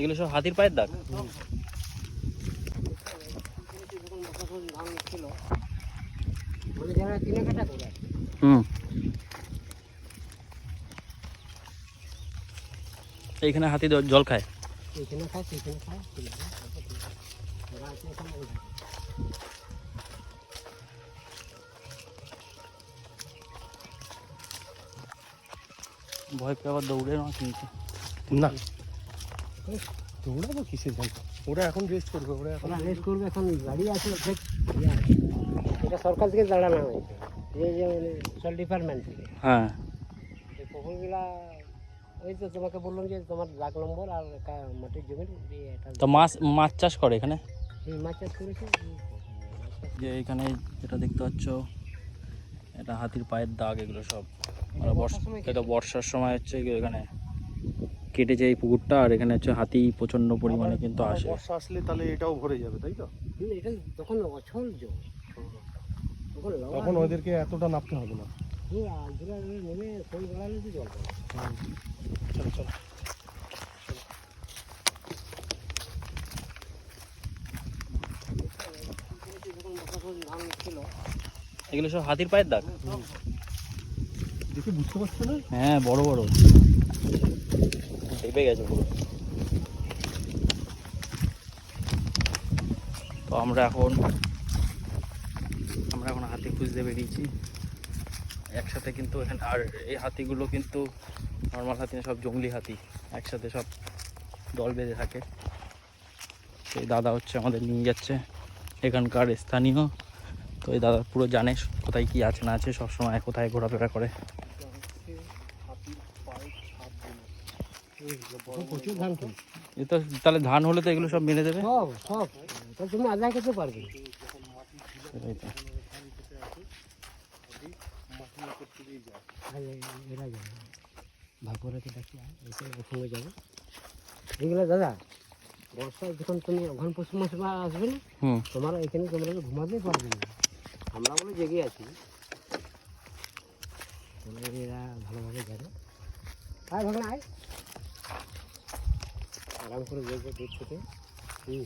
এগুলো সব হাতির পায়ের দাগ। হুম এইখানে হাতি জল খায়। ভয় পেয়ে আবার দৌড়ে না কিনছে না দৌড়াবো কিসের জন্য? ওরা এখন রেস্ট করবে ওরা এখন রেস্ট করবে এখন গাড়ি আছে। এটা সরকার থেকে দাঁড়ানো হয়েছে। এই যে মানে সোশ্যাল ডিপার্টমেন্ট থেকে। হ্যাঁ। এই পুকুরগুলা ওই তো তোমাকে বললাম যে তোমার লাখ নম্বর আর মাটির এটা তো মাছ মাছ চাষ করে এখানে? মাছ চাষ করেছে। যে এখানে যেটা দেখতে পাচ্ছ এটা হাতির পায়ের দাগ এগুলো সব। বর্ষা বর্ষার সময় এটা বর্ষার সময় হচ্ছে এখানে। কেটেছে এই পুকুরটা আর এখানে হচ্ছে হাতি প্রচণ্ড পরিমাণে কিন্তু আসে। বর্ষা আসলে তাহলে এটাও ভরে যাবে তাই তো? এটা তখন অচল জল তখন ওদেরকে এতটা নামতে হবে না। চলো চলো। ছিল এগুলো সব হাতির পায়ের দাগ? দেখে বুঝতে পারছ না? হ্যাঁ বড় বড়। ডেবে গেছে পুরো। তো আমরা এখন আমরা এখন হাতি খুঁজতে বেরিয়েছি। একসাথে কিন্তু এখানে আর এই হাতিগুলো কিন্তু নর্মাল হাতি না, সব জঙ্গলি হাতি। একসাথে সব দল বেঁধে থাকে। সেই দাদা হচ্ছে আমাদের নিয়ে যাচ্ছে। এখানকার স্থানীয়। তো এই দাদা পুরো জানে কোথায় কি আছে, না আছে, সবসময় কোথায় ঘোরাফেরা করে। প্রচুর ধান এ তো তাহলে ধান হলে তো এগুলো সব মেরে দেবে? সব সব। তুমি আদায় করতে পারবে। সেটাই তো। এরা যাবে ডাকি এসে দাদা বর্ষায় যখন তুমি ওখান পশ্চিম মাসে আসবে না তোমরা এখানে তোমরা তো ঘুমাতেই পারবে না। আমরা বলে জেগে আছি। তোমরা এরা ভালোভাবে জানে। আয় ভাগনা আয়। আরাম করে বলবে দূর থেকে হুম।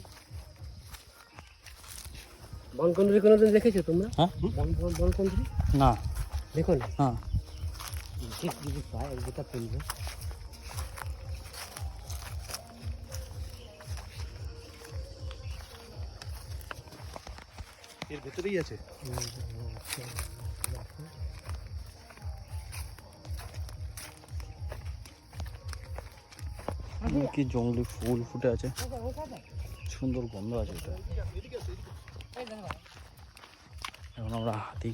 বনকন্দ্রি কোনোদিন দেখেছ তোমরা? হ্যাঁ। বনকন্দ্রি না দেখো না। হ্যাঁ। ঠিক যদি পায় এক দুটা তুলবে এর ভেতরেই আছে। কি জঙ্গলি ফুল ফুটে আছে। সুন্দর গন্ধ আছে এটা এখন আমরা হাতি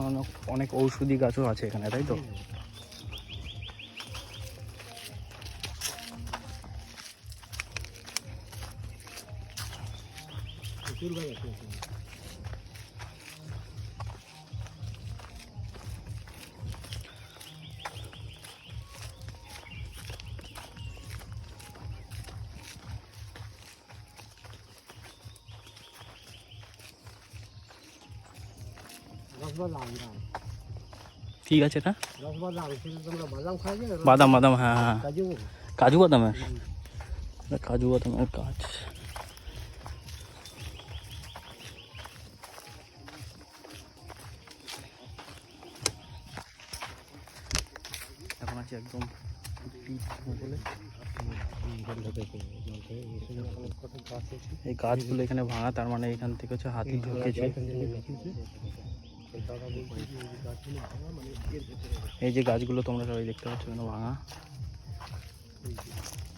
অনেক অনেক ঔষধি গাছও আছে এখানে তাই তো? প্রচুর গাছ আছে ঠিক আছে এটা? বাদাম বাদাম হ্যাঁ হ্যাঁ, হ্যাঁ। কাজু বাদামের হ্যাঁ। কাজু বাদামের কাজ। এখন আছে একদম এই গাছগুলো এখানে ভাঙা তার মানে এখান থেকে হচ্ছে হাতি ঢুকেছে। এই যে গাছগুলো তোমরা সবাই দেখতে পাচ্ছ এখানে ভাঙা।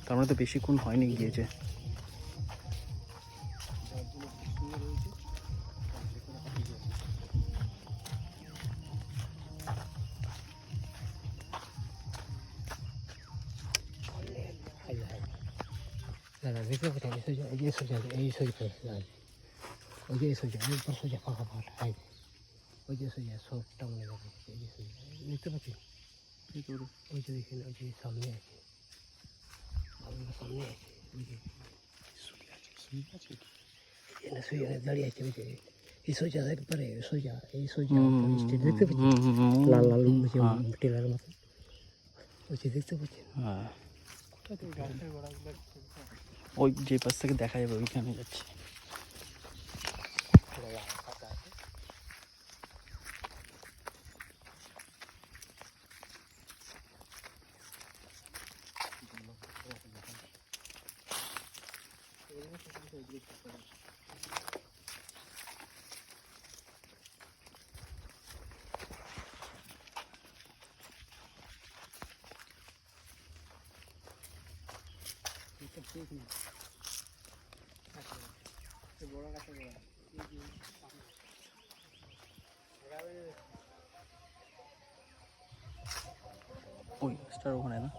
তার মানে তো বেশিক্ষণ হয়নি গিয়েছে। এই সোজা এই যে সোজা এই সোজা ওই যে সোজা একবার সোজা ফাঁকা ফাঁকা ওই যে সোজা সবটা মনে যাবে এই যে সোজা দেখতে পাচ্ছেন ওই যে দেখেন ওই যে সামনে আছে আপনার সামনে আছে ওই যে এখানে সোজা দাঁড়িয়ে আছে ওই যে এই সোজা একবারে সোজা এই সোজা স্টেট দেখতে পাচ্ছেন হুম, হুম, হুম, লাল লাল যে হ্যাঁ। টেলার মতো ওই যে দেখতে পাচ্ছেন হ্যাঁ ওই যে পাশ থেকে দেখা যাবে ওইখানে যাচ্ছে ওই গাছটার ওখানে না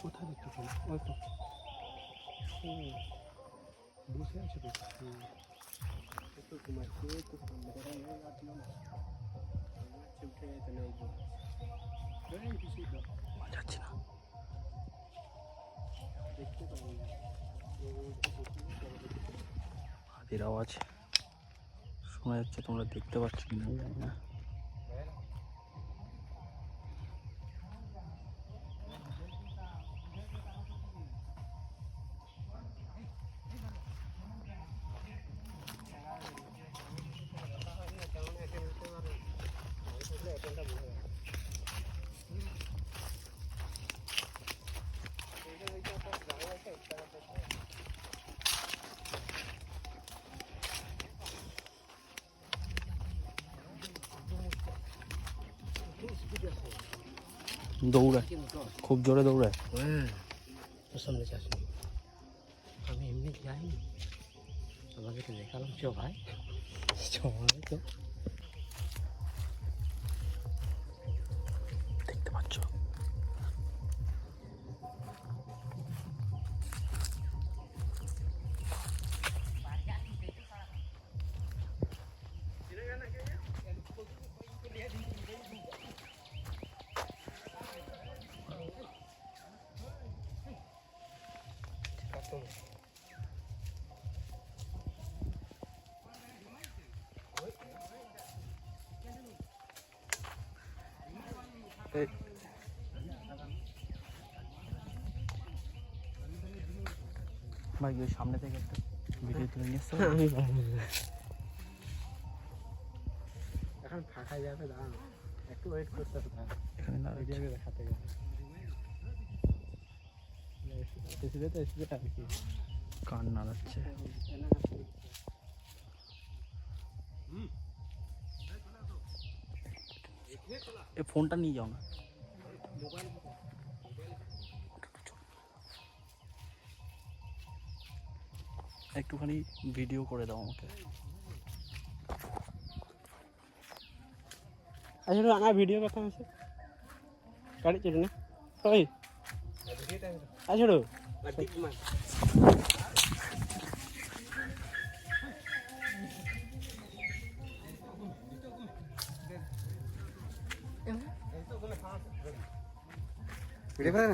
কোথায় দেখতে পাবো ওই তো হুম, বসে আছে তো হুম। এই তো ঘুমাচ্ছে, এই তো সন্ধ্যাবেলা হয়ে রাখলাম। ঘুমাচ্ছে, উঠে গেছে না এই যে। এই কিছু না, যাচ্ছে না দেখতে পাইনি। এই তো দেখতে পাইনি। হাতির আওয়াজ শোনা যাচ্ছে তোমরা দেখতে পাচ্ছ কিনা জানি না দৌড়ায়। খুব জোরে দৌড়ায়। হ্যাঁ। সামনে চাষ আমি এমনি যাইনি। আমাকে তো দেখালাম চ ভাই চ তো ভাই ওই সামনে থেকে একটা ভিডিও তুলে নিয়ে এসছো আমি এখন ফাঁকা যাবে দাঁড়ান একটু ওয়েট করতে হবে। এখানে না ভিডিও দেখাতে গেলে। কান নাড়াচ্ছে এ ফোনটা নিয়ে যাও না একটুখানি ভিডিও করে দাও আমাকে। আচ্ছা আমার ভিডিও কথা আছে। গাড়ি চলে না। ওই। করে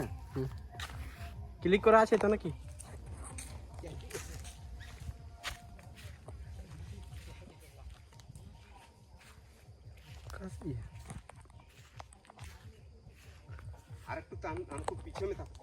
ক্লিক করা আছে তো নাকি কাশি আর একটু তো আমি আমি খুব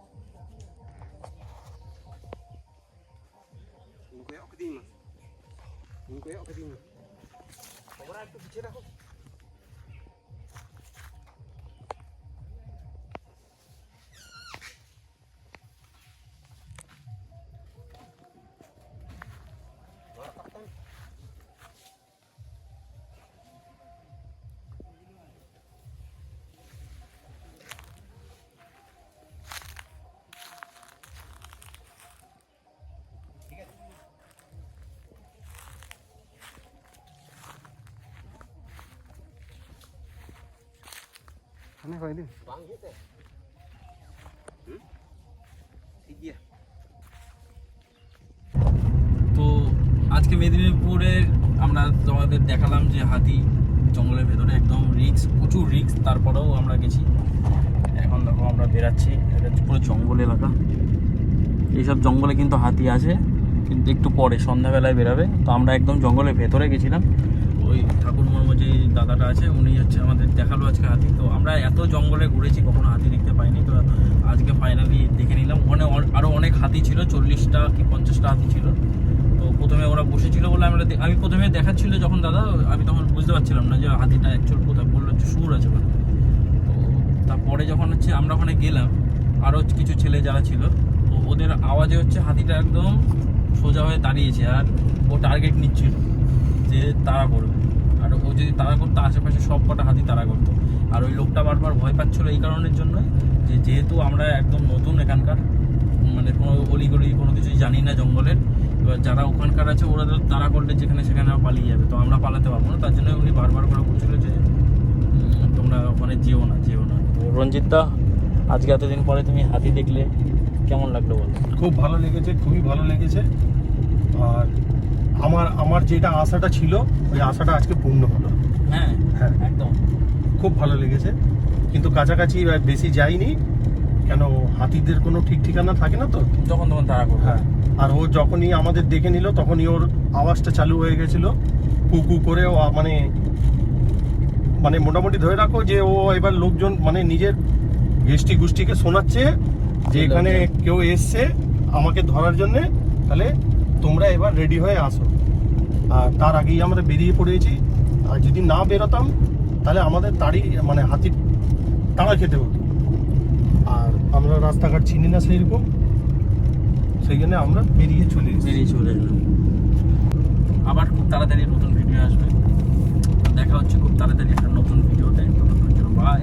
তো আজকে মেদিনীপুরে আমরা তোমাদের দেখালাম যে হাতি জঙ্গলের ভেতরে একদম রিক্স প্রচুর রিক্স তারপরেও আমরা গেছি। এখন দেখো আমরা বেরাচ্ছি এটা পুরো জঙ্গল এলাকা। এইসব জঙ্গলে কিন্তু হাতি আছে কিন্তু একটু পরে সন্ধ্যাবেলায় বেরাবে। তো আমরা একদম জঙ্গলের ভেতরে গেছিলাম। ওই ঠাকুর মর্ম যে দাদাটা আছে, উনি হচ্ছে আমাদের দেখাল আজকে হাতি। তো আমরা এত জঙ্গলে ঘুরেছি, কখনো হাতি দেখতে পাইনি। তো আজকে ফাইনালি দেখে নিলাম। ওখানে আরও অনেক হাতি ছিল, চল্লিশটা কি পঞ্চাশটা হাতি ছিল। তো প্রথমে ওরা বসেছিল বলে আমরা আমি প্রথমে দেখাচ্ছিল যখন দাদা, আমি তখন বুঝতে পারছিলাম না যে হাতিটা অ্যাকচুয়াল কোথায় বলল হচ্ছে সুর আছে বলে। তো তারপরে যখন হচ্ছে আমরা ওখানে গেলাম আরও কিছু ছেলে যারা ছিল, তো ওদের আওয়াজে হচ্ছে হাতিটা একদম সোজা হয়ে দাঁড়িয়েছে আর ও টার্গেট নিচ্ছিল যে তারা করবে আর ও যদি তারা করতো, আশেপাশে সব কটা হাতি তারা করতো। আর ওই লোকটা বারবার ভয় পাচ্ছিল এই কারণের জন্য যে যেহেতু আমরা একদম নতুন এখানকার মানে কোনো অলিগলি কোনো কিছুই জানি না জঙ্গলের, এবার যারা ওখানকার আছে, ওরা তো তারা করলে যেখানে সেখানে পালিয়ে যাবে। তো আমরা পালাতে পারব না, তার জন্য উনি বারবার করে বলছিল যে তোমরা ওখানে যেও না যেও না। রঞ্জিত দা, আজকে এতদিন পরে তুমি হাতি দেখলে, কেমন লাগল বলো? খুব ভালো লেগেছে, খুবই ভালো লেগেছে। আর আমার আমার যেটা আশাটা ছিল ওই আশাটা আজকে পূর্ণ হলো। হ্যাঁ হ্যাঁ। একদম। খুব ভালো লেগেছে। কিন্তু কাছাকাছি বেশি যাইনি। কেন হাতিদের কোনো ঠিক ঠিকানা থাকে না তো? যখন তখন তারা করবে। হ্যাঁ। আর ও যখনই আমাদের দেখে নিল তখনই ওর আওয়াজটা চালু হয়ে গেছিল। কু কু করে ও মানে মানে মোটামুটি ধরে রাখো যে ও এবার লোকজন মানে নিজের গোষ্ঠী গোষ্ঠীকে শোনাচ্ছে যে এখানে কেউ এসছে আমাকে ধরার জন্যে তাহলে তোমরা এবার রেডি হয়ে আসো। আর তার আগেই আমরা বেরিয়ে পড়েছি। আর যদি না বেরোতাম, তাহলে আমাদের তাড়ি মানে হাতির তাড়া খেতে হতো। আর আমরা রাস্তাঘাট চিনি না সেইরকম। সেই জন্য আমরা বেরিয়ে চলে বেরিয়ে চলে এলাম। আবার খুব তাড়াতাড়ি নতুন ভিডিও আসবে। দেখা হচ্ছে খুব তাড়াতাড়ি একটা নতুন ভিডিওতে ততক্ষণ বাই